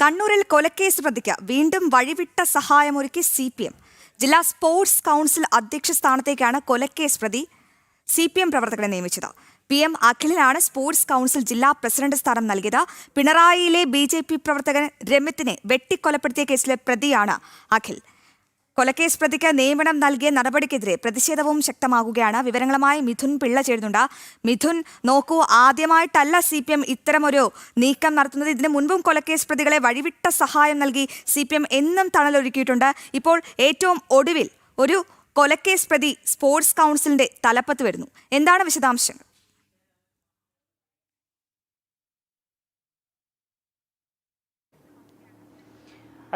കണ്ണൂരിൽ കൊലക്കേസ് പ്രതിക്ക് വീണ്ടും വഴിവിട്ട സഹായമൊരുക്കി സി പി എം. ജില്ലാ സ്പോർട്സ് കൗൺസിൽ അധ്യക്ഷ സ്ഥാനത്തേക്കാണ് കൊലക്കേസ് പ്രതി സി പി എം പ്രവർത്തകരെ നിയമിച്ചത്. പി എം അഖിലിനാണ് സ്പോർട്സ് കൗൺസിൽ ജില്ലാ പ്രസിഡന്റ് സ്ഥാനം നൽകിയത്. പിണറായിയിലെ ബി ജെ പി പ്രവർത്തകൻ രമിത്തിനെ വെട്ടിക്കൊലപ്പെടുത്തിയ കേസിലെ പ്രതിയാണ് അഖിൽ. കൊലക്കേസ് പ്രതിക്ക് നിയമനം നൽകിയ നടപടിക്കെതിരെ പ്രതിഷേധവും ശക്തമാകുകയാണ്. വിവരങ്ങളുമായി മിഥുൻ പിള്ള ചേരുന്നുണ്ട്. മിഥുൻ നോക്കൂ ആദ്യമായിട്ടല്ല സി പി എം ഇത്തരമൊരു നീക്കം നടത്തുന്നത്. ഇതിനു മുൻപും കൊലക്കേസ് പ്രതികളെ വഴിവിട്ട സഹായം നൽകി സി പി എം എന്നും തണലൊരുക്കിയിട്ടുണ്ട്. ഇപ്പോൾ ഏറ്റവും ഒടുവിൽ ഒരു കൊലക്കേസ് പ്രതി സ്പോർട്സ് കൗൺസിലിന്റെ തലപ്പത്ത് വരുന്നു. എന്താണ് വിശദാംശങ്ങൾ?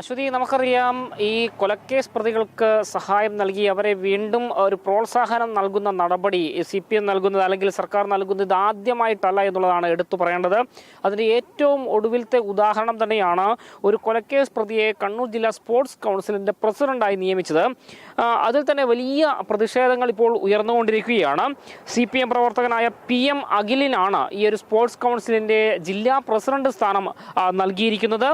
അശ്വതി നമുക്കറിയാം ഈ കൊലക്കേസ് പ്രതികൾക്ക് സഹായം നൽകി അവരെ വീണ്ടും ഒരു പ്രോത്സാഹനം നൽകുന്ന നടപടി സി പി എം നൽകുന്നത് അല്ലെങ്കിൽ സർക്കാർ നൽകുന്നത് ഇത് ആദ്യമായിട്ടല്ല എന്നുള്ളതാണ് എടുത്തു പറയേണ്ടത്. അതിന്റെ ഏറ്റവും ഒടുവിലത്തെ ഉദാഹരണം തന്നെയാണ് ഒരു കൊലക്കേസ് പ്രതിയെ കണ്ണൂർ ജില്ലാ സ്പോർട്സ് കൗൺസിലിന്റെ പ്രസിഡന്റായി നിയമിച്ചത്. അതിൽ തന്നെ വലിയ പ്രതിഷേധങ്ങൾ ഇപ്പോൾ ഉയർന്നുകൊണ്ടിരിക്കുകയാണ്. സി പി എം പ്രവർത്തകനായ പി എം അഖിലിനാണ് ഈ ഒരു സ്പോർട്സ് കൗൺസിലിന്റെ ജില്ലാ പ്രസിഡന്റ് സ്ഥാനം നൽകിയിരിക്കുന്നത്.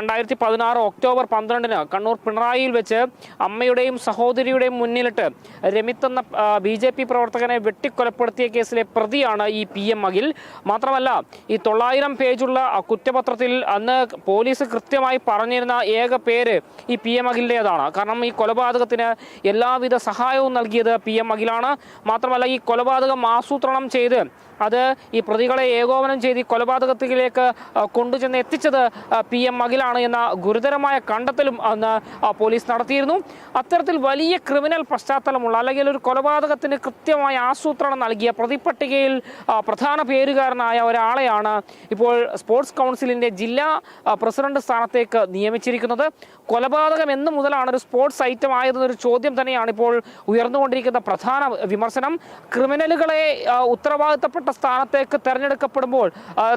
രണ്ടായിരത്തി പതിനാറ് ഒക്ടോബർ പന്ത്രണ്ടിന് കണ്ണൂർ പിണറായിയിൽ വെച്ച് അമ്മയുടെയും സഹോദരിയുടെയും മുന്നിലിട്ട് രമിത് എന്ന ബി ജെ പി പ്രവർത്തകനെ വെട്ടിക്കൊലപ്പെടുത്തിയ കേസിലെ പ്രതിയാണ് ഈ പി എം അഖിൽ. മാത്രമല്ല ഈ തൊള്ളായിരം പേജുള്ള കുറ്റപത്രത്തിൽ അന്ന് പോലീസ് കൃത്യമായി പറഞ്ഞിരുന്ന ഏക പേര് ഈ പി എം അഖിലിന്റെതാണ്. കാരണം ഈ കൊലപാതകത്തിന് എല്ലാവിധ സഹായവും നൽകിയത് പി എം അഖിലാണ്. മാത്രമല്ല ഈ കൊലപാതകം ആസൂത്രണം ചെയ്ത് അത് ഈ പ്രതികളെ ഏകോപനം ചെയ്ത് ഈ കൊലപാതകത്തിലേക്ക് കൊണ്ടുചെന്ന് എത്തിച്ചത് പി എം അഖിലാണ്. എന്ന ഗുരുതരമായ കണ്ടെത്തലും അന്ന് പോലീസ് നടത്തിയിരുന്നു. അത്തരത്തിൽ വലിയ ക്രിമിനൽ പശ്ചാത്തലമുള്ള അല്ലെങ്കിൽ ഒരു കൊലപാതകത്തിന് കൃത്യമായ ആസൂത്രണം നൽകിയ പ്രതിപട്ടികയിൽ പ്രധാന പേരുകാരനായ ഒരാളെയാണ് ഇപ്പോൾ സ്പോർട്സ് കൗൺസിലിന്റെ ജില്ലാ പ്രസിഡന്റ് സ്ഥാനത്തേക്ക് നിയമിച്ചിരിക്കുന്നത്. കൊലപാതകം എന്ന് മുതലാണ് ഒരു സ്പോർട്സ് ഐറ്റം ആയതെന്നൊരു ചോദ്യം തന്നെയാണ് ഇപ്പോൾ ഉയർന്നുകൊണ്ടിരിക്കുന്ന പ്രധാന വിമർശനം. ക്രിമിനലുകളെ ഉത്തരവാദിത്തപ്പെട്ട സ്ഥാനത്തേക്ക് തെരഞ്ഞെടുക്കപ്പെടുമ്പോൾ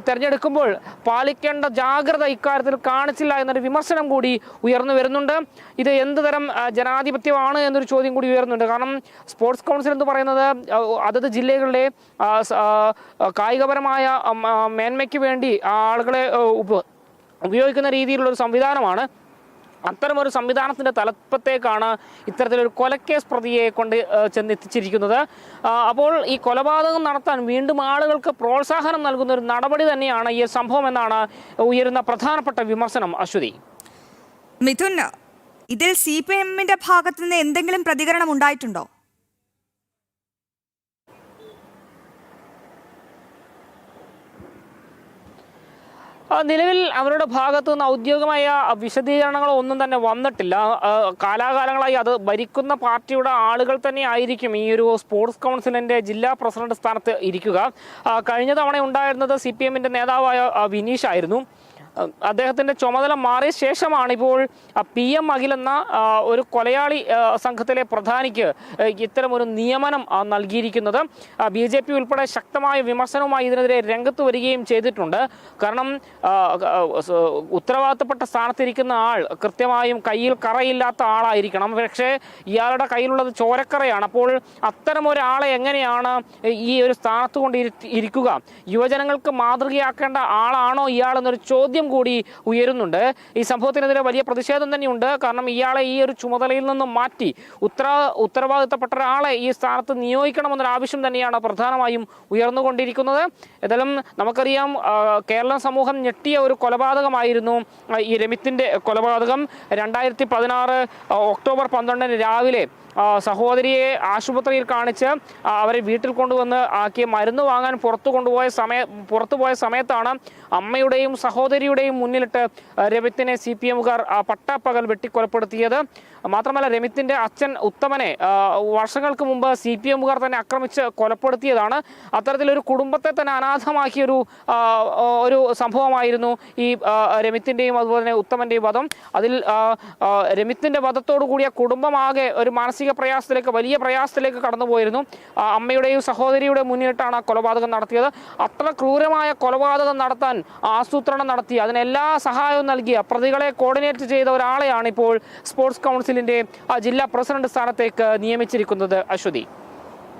തിരഞ്ഞെടുക്കുമ്പോൾ പാലിക്കേണ്ട ജാഗ്രത ഇക്കാര്യത്തിൽ കാണിച്ചില്ല എന്നൊരു വിമർശനം കൂടി ഉയർന്നു വരുന്നുണ്ട്. ഇത് എന്ത് തരം ജനാധിപത്യമാണ് എന്നൊരു ചോദ്യം കൂടി ഉയർന്നുണ്ട്. കാരണം സ്പോർട്സ് കൗൺസിൽ എന്ന് പറയുന്നത് അതത് ജില്ലകളിലെ കായികപരമായ മേന്മയ്ക്ക് വേണ്ടി ആളുകളെ ഉപ- ഉപയോഗിക്കുന്ന രീതിയിലുള്ള ഒരു സംവിധാനമാണ്. അത്തരമൊരു സംവിധാനത്തിന്റെ തലപ്പത്തേക്കാണ് ഇത്തരത്തിലൊരു കൊലക്കേസ് പ്രതിയെ കൊണ്ട് ചെന്നെത്തിച്ചിരിക്കുന്നത്. അപ്പോൾ ഈ കൊലപാതകം നടത്താൻ വീണ്ടും ആളുകൾക്ക് പ്രോത്സാഹനം നൽകുന്ന ഒരു നടപടി തന്നെയാണ് ഈ സംഭവം എന്നാണ് ഉയരുന്ന പ്രധാനപ്പെട്ട വിമർശനം അശ്വതി. മിഥുൻ ഇതിൽ സി പി എമ്മിന്റെ ഭാഗത്ത് നിന്ന് എന്തെങ്കിലും പ്രതികരണം ഉണ്ടായിട്ടുണ്ടോ? നിലവിൽ അവരുടെ ഭാഗത്തു നിന്ന് ഔദ്യോഗികമായ വിശദീകരണങ്ങളോ ഒന്നും തന്നെ വന്നിട്ടില്ല. കാലാകാലങ്ങളായി അത് ഭരിക്കുന്ന പാർട്ടിയുടെ ആളുകൾ തന്നെ ആയിരിക്കും ഈ ഒരു സ്പോർട്സ് കൗൺസിലിന്റെ ജില്ലാ പ്രസിഡന്റ് സ്ഥാനത്ത് ഇരിക്കുക. കഴിഞ്ഞ തവണ ഉണ്ടായിരുന്നത് സി പി നേതാവായ വിനീഷ് ആയിരുന്നു. ആ, അദ്ദേഹത്തിന്റെ ചുമതല മാറിയ ശേഷമാണ് ഇപ്പോൾ പി എം അഖിൽ എന്ന ഒരു കൊലയാളി സംഘത്തിലെ പ്രധാനിക്ക് ഇത്തരമൊരു നിയമനം നൽകിയിരിക്കുന്നത്. ബി ജെ പി ഉൾപ്പെടെ ശക്തമായ വിമർശനവുമായി ഇതിനെതിരെ രംഗത്ത് വരികയും ചെയ്തിട്ടുണ്ട്. കാരണം ഉത്തരവാദിത്തപ്പെട്ട സ്ഥാനത്തിരിക്കുന്ന ആൾ കൃത്യമായും കയ്യിൽ കറയില്ലാത്ത ആളായിരിക്കണം. പക്ഷേ ഇയാളുടെ കയ്യിലുള്ളത് ചോരക്കറയാണ്. അപ്പോൾ അത്തരം ഒരാളെ എങ്ങനെയാണ് ഈ ഒരു സ്ഥാനത്ത് കൊണ്ട് ഇരുത്തി- ഇരിക്കുക? യുവജനങ്ങൾക്ക് മാതൃകയാക്കേണ്ട ആളാണോ ഇയാൾ എന്നൊരു ചോദ്യം കൂടി ഉയരുന്നുണ്ട്. ഈ സംഭവത്തിനെതിരെ വലിയ പ്രതിഷേധം തന്നെയുണ്ട്. കാരണം ഇയാളെ ഈ ഒരു ചുമതലയിൽ നിന്നും മാറ്റി ഉത്തര ഉത്തരവാദിത്തപ്പെട്ട ഒരാളെ ഈ സ്ഥാനത്ത് നിയോഗിക്കണമെന്നൊരു ആവശ്യം തന്നെയാണ് പ്രധാനമായും ഉയർന്നുകൊണ്ടിരിക്കുന്നത്. ഏതായാലും നമുക്കറിയാം കേരള സമൂഹം ഞെട്ടിയ ഒരു കൊലപാതകമായിരുന്നു ഈ രമിത്തിന്റെ കൊലപാതകം. രണ്ടായിരത്തി പതിനാറ് ഒക്ടോബർ പന്ത്രണ്ടിന് രാവിലെ സഹോദരിയെ ആശുപത്രിയിൽ കാണിച്ച് അവരെ വീട്ടിൽ കൊണ്ടുവന്ന് ആക്കി മരുന്ന് വാങ്ങാൻ പുറത്തു കൊണ്ടുപോയ സമയ പുറത്തു പോയ സമയത്താണ് അമ്മയുടെയും സഹോദരിയുടെയും മുന്നിലിട്ട് രമിത്തിനെ സി പി എമ്മുകാർ പട്ടാപ്പകൽ വെട്ടിക്കൊലപ്പെടുത്തിയത്. മാത്രമല്ല രമിത്തിന്റെ അച്ഛൻ ഉത്തമനെ വർഷങ്ങൾക്ക് മുമ്പ് സി പി എമ്മുകാർ തന്നെ ആക്രമിച്ച് കൊലപ്പെടുത്തിയതാണ്. അത്തരത്തിലൊരു കുടുംബത്തെ തന്നെ അനാഥമാക്കിയൊരു ഒരു സംഭവമായിരുന്നു ഈ രമിത്തിന്റെയും അതുപോലെ തന്നെ ഉത്തമന്റെയും വധം. അതിൽ രമിത്തിന്റെ വധത്തോടു കൂടിയ കുടുംബമാകെ ഒരു മാനസിക പ്രയാസത്തിലേക്ക് വലിയ പ്രയാസത്തിലേക്ക് കടന്നുപോയിരുന്നു. അമ്മയുടെയും സഹോദരിയുടെ മുന്നിലിട്ടാണ് ആ കൊലപാതകം നടത്തിയത്. അത്ര ക്രൂരമായ കൊലപാതകം നടത്താൻ ആസൂത്രണം നടത്തി. അതിനെല്ലാ സഹായവും നൽകിയ പ്രതികളെ കോർഡിനേറ്റ് ചെയ്ത ഒരാളെയാണ് ഇപ്പോൾ സ്പോർട്സ് കൗൺസിലിന്റെ ജില്ലാ പ്രസിഡന്റ് സ്ഥാനത്തേക്ക് നിയമിച്ചിരിക്കുന്നത് അശ്വതി.